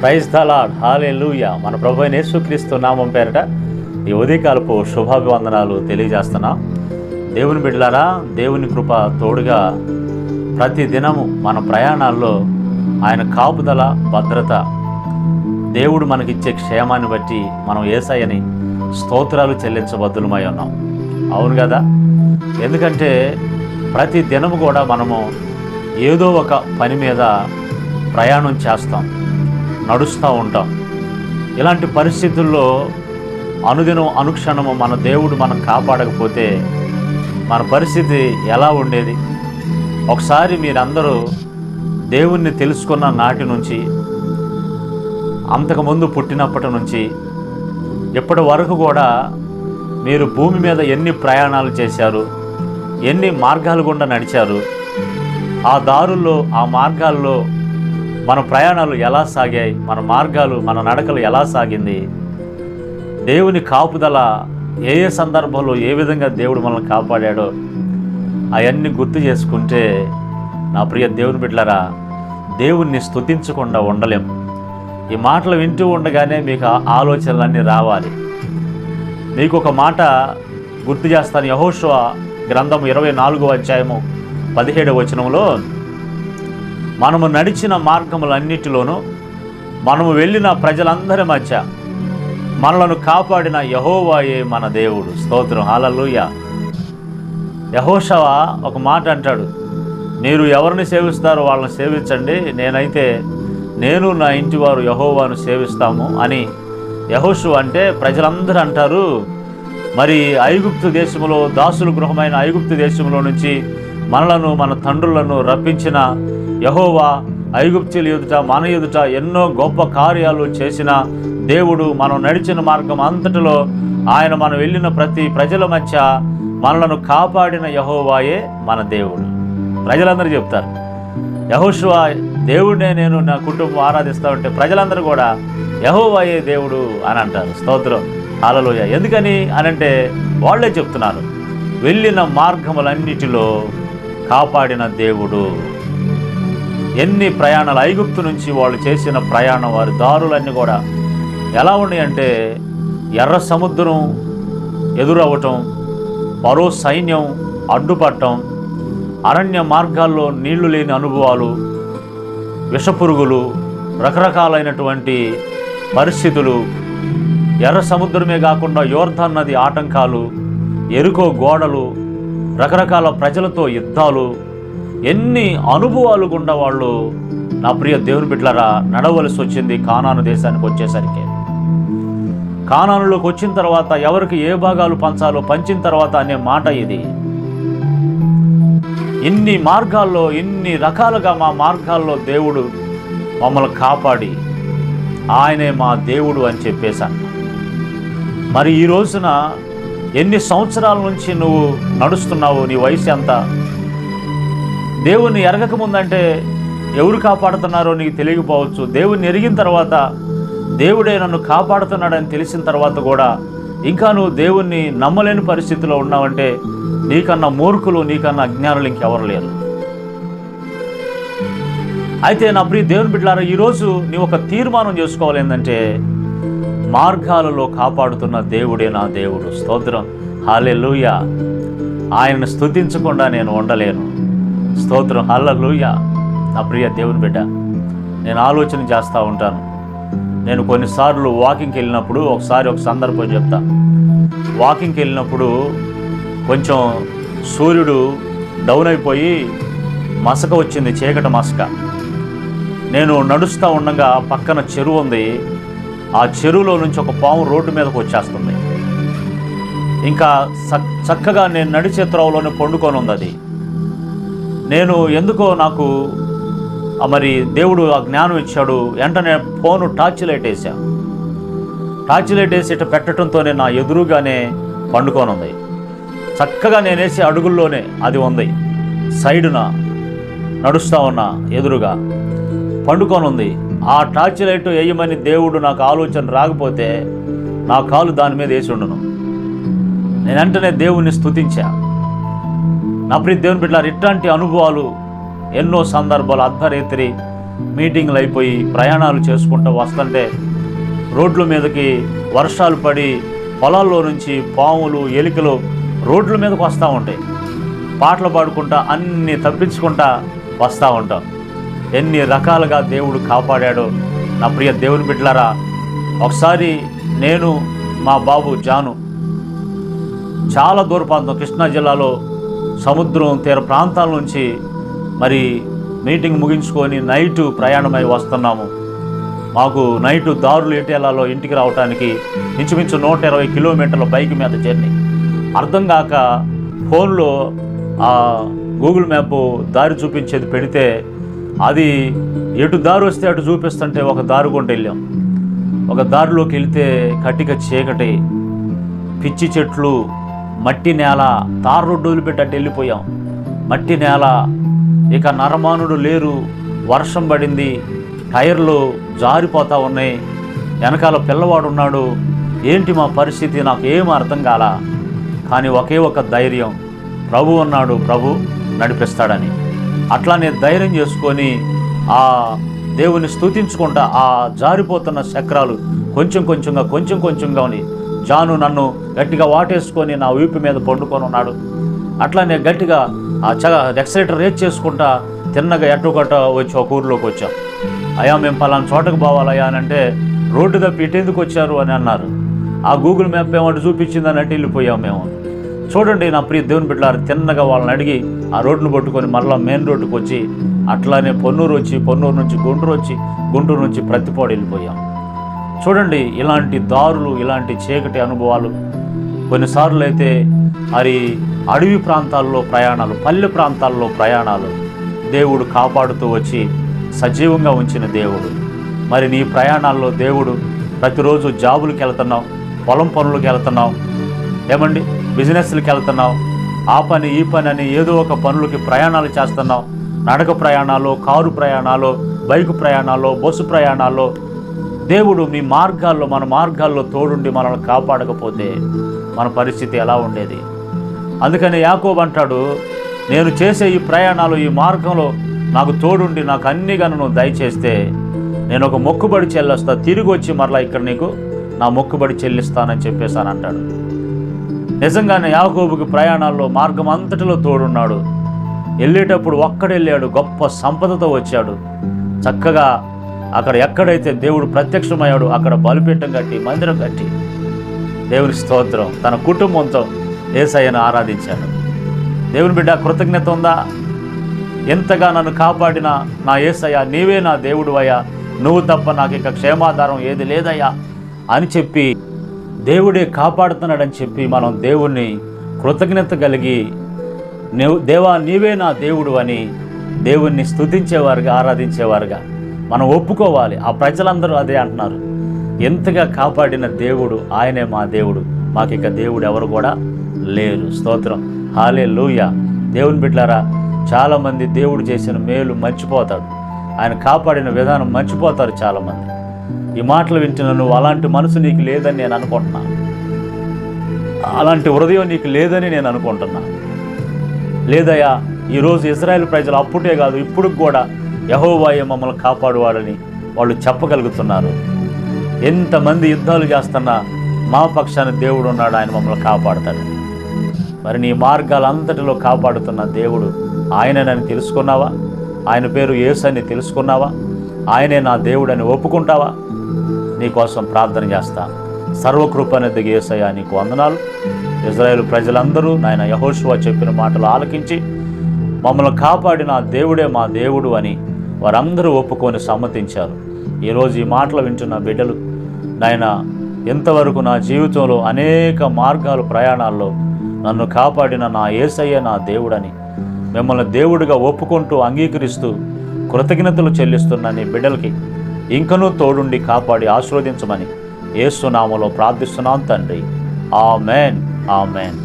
Praise the Lord హాలే లూయ మన ప్రభు యేసుక్రీస్తు నామం పేరట ఈ ఉదయకాలపు శుభాభివందనాలు తెలియజేస్తున్నా. దేవుని బిడ్డలారా దేవుని కృప తోడుగా ప్రతి దినము మన ప్రయాణాల్లో ఆయన కాపుదల భద్రత దేవుడు మనకిచ్చే క్షేమాన్ని బట్టి మనం ఏసయ్యని స్తోత్రాలు చెల్లించబద్దులమై ఉన్నాం. అవును కదా? ఎందుకంటే ప్రతి దినము కూడా మనము ఏదో ఒక పని మీద ప్రయాణం చేస్తాం. నడుస్తూ ఉంటాం. ఇలాంటి పరిస్థితుల్లో అనుదినం అనుక్షణము మన దేవుడు మనం కాపాడకపోతే మన పరిస్థితి ఎలా ఉండేది? ఒకసారి మీరందరూ దేవుణ్ణి తెలుసుకున్న నాటి నుంచి అంతకుముందు పుట్టినప్పటి నుంచి ఇప్పటి వరకు కూడా మీరు భూమి మీద ఎన్ని ప్రయాణాలు చేశారు ఎన్ని మార్గాలు గుండా నడిచారు ఆ దారుల్లో ఆ మార్గాల్లో మన ప్రయాణాలు ఎలా సాగాయి? మన మార్గాలు మన నడకలు ఎలా సాగింది? దేవుని కాపుదల ఏ ఏ సందర్భంలో ఏ విధంగా దేవుడు మనల్ని కాపాడాడో అవన్నీ గుర్తు చేసుకుంటే నా ప్రియ దేవుని బిడ్డలరా దేవుణ్ణి స్తుతించకుండా ఉండలేం. ఈ మాటలు వింటూ ఉండగానే మీకు ఆ ఆలోచనలన్నీ రావాలి. మీకు ఒక మాట గుర్తు చేస్తాను. యహోషువ గ్రంథం ఇరవై నాలుగో అధ్యాయము పదిహేడవ వచనంలో మనము నడిచిన మార్గములన్నిటిలోనూ మనము వెళ్ళిన ప్రజలందరి మధ్య మనలను కాపాడిన యహోవాయే మన దేవుడు. స్తోత్రం. హాలలుయ యహోషవ ఒక మాట అంటాడు. మీరు ఎవరిని సేవిస్తారో వాళ్ళని సేవించండి. నేనైతే నేను నా ఇంటి వారు యహోవాను సేవిస్తాము అని యహోషు అంటే ప్రజలందరూ అంటారు. మరి ఐగుప్తు దేశంలో దాసుల గృహమైన ఐగుప్తు దేశంలో నుంచి మనలను మన తండ్రులను రప్పించిన యహోవా ఐగుప్తుల ఎదుట మన ఎదుట ఎన్నో గొప్ప కార్యాలు చేసిన దేవుడు మనం నడిచిన మార్గం అంతటిలో ఆయన మనం వెళ్ళిన ప్రతి ప్రజల మధ్య మనలను కాపాడిన యహోవాయే మన దేవుడు. ప్రజలందరూ చెప్తారు యహోషువ దేవుడినే నేను నా కుటుంబం ఆరాధిస్తా ఉంటే ప్రజలందరూ కూడా యహోవాయే దేవుడు అని అంటారు. స్తోత్రం. అలలోయ ఎందుకని అనంటే వాళ్ళే చెప్తున్నారు వెళ్ళిన మార్గములన్నిటిలో కాపాడిన దేవుడు. ఎన్ని ప్రయాణాలు? ఐగుప్తు నుంచి వాళ్ళు చేసిన ప్రయాణం వారి దారులన్నీ కూడా ఎలా ఉన్నాయంటే ఎర్ర సముద్రం ఎదురవ్వటం మరో సైన్యం అడ్డుపట్టం అరణ్య మార్గాల్లో నీళ్ళు లేని అనుభవాలు విషపురుగులు రకరకాలైనటువంటి పరిస్థితులు ఎర్ర సముద్రమే కాకుండా యోర్ధన్ నది ఆటంకాలు ఎరుకో గోడలు రకరకాల ప్రజలతో యుద్ధాలు ఎన్ని అనుభవాలు గుండా వాళ్ళు నా ప్రియ దేవుని బిడ్డలరా నడవలసి వచ్చింది కానాను దేశానికి వచ్చేసరికి. కానానులోకి వచ్చిన తర్వాత ఎవరికి ఏ భాగాలు పంచాలో పంచిన తర్వాత అనే మాట ఇది. ఇన్ని మార్గాల్లో ఇన్ని రకాలుగా మా మార్గాల్లో దేవుడు మమ్మల్ని కాపాడి ఆయనే మా దేవుడు అని చెప్పేశాను. మరి ఈ రోజున ఎన్ని సంవత్సరాల నుంచి నువ్వు నడుస్తున్నావు నీ వయసు ఎంత? దేవుణ్ణి ఎరగక ముందంటే ఎవరు కాపాడుతున్నారో నీకు తెలియకపోవచ్చు. దేవుణ్ణి ఎరిగిన తర్వాత దేవుడే నన్ను కాపాడుతున్నాడని తెలిసిన తర్వాత కూడా ఇంకా నువ్వు దేవుణ్ణి నమ్మలేని పరిస్థితిలో ఉన్నావంటే నీకన్నా మూర్ఖులు నీకన్నా అజ్ఞానులు ఇంకెవరు లేరు. అయితే నా ప్రియ దేవుని బిడ్డలారా ఈరోజు నీవు ఒక తీర్మానం చేసుకోవాలి ఏంటంటే మార్గాలలో కాపాడుతున్న దేవుడే నా దేవుడు. స్తోత్రం. హాలెలూయ ఆయనను స్థుతించకుండా నేను ఉండలేను. స్తోత్రం. హల్లూయ నా ప్రియ దేవుని బిడ్డ నేను ఆలోచన చేస్తూ ఉంటాను. నేను కొన్నిసార్లు వాకింగ్కి వెళ్ళినప్పుడు ఒకసారి ఒక సందర్భం చెప్తా. వాకింగ్కి వెళ్ళినప్పుడు కొంచెం సూర్యుడు డౌన్ అయిపోయి మసక వచ్చింది చీకట మసక. నేను నడుస్తూ ఉండగా పక్కన చెరువు ఉంది. ఆ చెరువులో నుంచి ఒక పాము రోడ్డు మీదకు వచ్చేస్తుంది. ఇంకా చక్కగా నేను నడిచే త్రోవలోనే పండుకొని ఉంది అది. నేను ఎందుకో నాకు మరి దేవుడు ఆ జ్ఞానం ఇచ్చాడు. వెంటనే ఫోను టార్చ్ లైట్ వేసా టార్చ్ లైట్ వేసి ఇట్లా పెట్టడంతోనే నా ఎదురుగానే పండుకొని ఉంది చక్కగా నేను వేసే అడుగుల్లోనే అది ఉంది. సైడున నడుస్తూ ఉన్నా ఎదురుగా. పండుకొని ఉంది ఆ టార్చ్ లైట్ వేయమని దేవుడు నాకు ఆలోచన రాకపోతే నా కాలు దాని మీద వేసి ఉండను. నేను వెంటనే దేవుణ్ణి స్తుతించా. నా దేవుని బిడ్డలారు ఇట్లాంటి అనుభవాలు ఎన్నో సందర్భాలు అర్ధరేత్రి మీటింగ్లు అయిపోయి ప్రయాణాలు చేసుకుంటూ వస్తుంటే రోడ్ల మీదకి వర్షాలు పడి పొలాల్లో నుంచి పాములు ఎలికలు రోడ్ల మీదకి వస్తూ ఉంటాయి. పాటలు పాడుకుంటా అన్నీ తప్పించుకుంటా వస్తూ ఉంటాం. ఎన్ని రకాలుగా దేవుడు కాపాడాడో నా ప్రియ దేవుని బిడ్డలారా ఒకసారి నేను మా బాబు జాను చాలా దూరప్రాంతం కృష్ణా జిల్లాలో సముద్రం తీర ప్రాంతాల నుంచి మరి మీటింగ్ ముగించుకొని నైటు ప్రయాణమై వస్తున్నాము. మాకు నైటు దారులు ఎటేలాలో ఇంటికి రావడానికి ఇంచుమించు నూట ఇరవై కిలోమీటర్ల బైక్ మీద జర్నీ. అర్థం కాక ఫోన్లో గూగుల్ మ్యాప్ దారి చూపించేది పెడితే అది ఎటు దారి వస్తే అటు చూపిస్తుంటే ఒక దారి కొంట వెళ్ళాం. ఒక దారిలోకి వెళితే కట్టిక చీకటి పిచ్చి చెట్లు మట్టి నేల తార్ రోడ్డు వదిలిపెట్టి వెళ్ళిపోయాం. మట్టి నేల ఇక నరమానుడు లేరు వర్షం పడింది టైర్లు జారిపోతా ఉన్నాయి. వెనకాల పిల్లవాడు ఉన్నాడు. ఏంటి మా పరిస్థితి? నాకు ఏం అర్థం కాల. కానీ ఒకే ఒక ధైర్యం. ప్రభు ఉన్నాడు ప్రభు నడిపిస్తాడని. అట్లానే ధైర్యం చేసుకొని ఆ దేవుని స్తుతించుకుంటా ఆ జారిపోతున్న చక్రాలు కొంచెం కొంచెంగా కొంచెం కొంచెంగా ఉంది జాను నన్ను గట్టిగా వాటేసుకొని నా వీపు మీద పండుకొని ఉన్నాడు. అట్లానే గట్టిగా ఆ చ ఎక్సలేటర్ రేట్ చేసుకుంటా తిన్నగా ఎట్టుకట్ట వచ్చి ఒక ఊర్లోకి వచ్చాం. అయ్యా మేము పలానా చోటకు పోవాలయ్యా అని అంటే రోడ్డు తప్పి ఇటెందుకు వచ్చారు అని అన్నారు. ఆ గూగుల్ మ్యాప్ ఏమంటే చూపించిందని అంటే వెళ్ళిపోయాం మేము. చూడండి నా ప్రియ దేవుని బిడ్డలారు తిన్నగా వాళ్ళని అడిగి ఆ రోడ్డును పట్టుకొని మరలా మెయిన్ రోడ్డుకు వచ్చి అట్లానే పొన్నూరు వచ్చి పొన్నూరు నుంచి గుంటూరు వచ్చి గుంటూరు నుంచి ప్రతిపాడు వెళ్ళిపోయాం. చూడండి ఇలాంటి దారులు ఇలాంటి చీకటి అనుభవాలు. కొన్నిసార్లు అయితే మరి అడవి ప్రాంతాల్లో ప్రయాణాలు పల్లె ప్రాంతాల్లో ప్రయాణాలు. దేవుడు కాపాడుతూ వచ్చి సజీవంగా ఉంచిన దేవుడు. మరి నీ ప్రయాణాల్లో దేవుడు ప్రతిరోజు జాబులకు వెళ్తున్నావు పొలం పనులకు వెళ్తున్నావు ఏమండి బిజినెస్లకు వెళ్తున్నావు ఆ పని ఈ పని అని ఏదో ఒక పనులకి ప్రయాణాలు చేస్తున్నావు. నడక ప్రయాణాలు కారు ప్రయాణాలు బైక్ ప్రయాణాలు బస్సు ప్రయాణాలు దేవుడు మీ మార్గాల్లో మన మార్గాల్లో తోడుండి మనల్ని కాపాడకపోతే మన పరిస్థితి ఎలా ఉండేది? అందుకని యాకోబ్ అంటాడు నేను చేసే ఈ ప్రయాణాలు ఈ మార్గంలో నాకు తోడుండి నాకు అన్ని గను దయచేస్తే నేను ఒక మొక్కుబడి చెల్లిస్తా. తిరిగి వచ్చి మరలా ఇక్కడ నీకు నా మొక్కుబడి చెల్లిస్తానని చెప్పేసాను అంటాడు. నిజంగానే యాకోబుకి ప్రయాణాల్లో మార్గం అంతటిలో తోడున్నాడు. వెళ్ళేటప్పుడు ఒక్కడెళ్ళాడు గొప్ప సంపదతో వచ్చాడు. చక్కగా అక్కడ ఎక్కడైతే దేవుడు ప్రత్యక్షమయ్యాడు అక్కడ బలిపీఠం కట్టి మందిరం కట్టి దేవుని స్తోత్రం తన కుటుంబంతో ఏసయ్యను ఆరాధించాడు. దేవుని బిడ్డ కృతజ్ఞత ఉందా? ఎంతగా నన్ను కాపాడిన నా ఏసయ్య నీవే నా దేవుడు అయ్యా. నువ్వు తప్ప నాకు ఇక క్షేమాధారం ఏది లేదయ్యా అని చెప్పి దేవుడే కాపాడుతున్నాడని చెప్పి మనం దేవుణ్ణి కృతజ్ఞత కలిగి దేవా నీవే నా దేవుడు అని దేవుణ్ణి స్తుతించేవారుగా ఆరాధించేవారుగా. మనం ఒప్పుకోవాలి. ఆ ప్రజలందరూ అదే అంటున్నారు. ఎంతగా కాపాడిన దేవుడు ఆయనే మా దేవుడు. మాకు ఇక దేవుడు ఎవరు కూడా లేరు. స్తోత్రం. హాలే లూయ దేవుని బిడ్డారా చాలామంది దేవుడు చేసిన మేలు మర్చిపోతాడు. ఆయన కాపాడిన విధానం మర్చిపోతారు చాలామంది. ఈ మాటలు వింటున్న నువ్వు అలాంటి మనసు నీకు లేదని నేను అనుకుంటున్నాను అలాంటి హృదయం నీకు లేదని నేను అనుకుంటున్నాను లేదయ్యా ఈరోజు ఇజ్రాయెల్ ప్రజలు అప్పుడే కాదు ఇప్పుడు కూడా యహోవాయే మమ్మల్ని కాపాడువాడని వాళ్ళు చెప్పగలుగుతున్నారు. ఎంతమంది యుద్ధాలు చేస్తున్నా మా పక్షాన దేవుడు ఉన్నాడు ఆయన మమ్మల్ని కాపాడతాడు. మరి నీ మార్గాలంతటిలో కాపాడుతున్న దేవుడు ఆయననని తెలుసుకున్నావా? ఆయన పేరు యేసు తెలుసుకున్నావా? ఆయనే నా దేవుడని ఒప్పుకుంటావా? నీకోసం ప్రార్థన చేస్తా. సర్వకృపనది ఏసయ్యా నీకు వందనాలు. ఇజ్రాయేల్ ప్రజలందరూ నాయన యహోషువా చెప్పిన మాటలు ఆలకించి మమ్మల్ని కాపాడిన దేవుడే మా దేవుడు అని వారందరూ ఒప్పుకొని సమ్మతించారు. ఈరోజు ఈ మాటలు వింటున్న బిడ్డలు నాయన ఇంతవరకు నా జీవితంలో అనేక మార్గాలు ప్రయాణాల్లో నన్ను కాపాడిన నా ఏసయ్య నా దేవుడని మిమ్మల్ని దేవుడిగా ఒప్పుకుంటూ అంగీకరిస్తూ కృతజ్ఞతలు చెల్లిస్తున్న నీ బిడ్డలకి ఇంకనూ తోడుండి కాపాడి ఆశీర్వదించమని ఏసునామలో ప్రార్థిస్తున్నాను తండ్రి. ఆ మెయిన్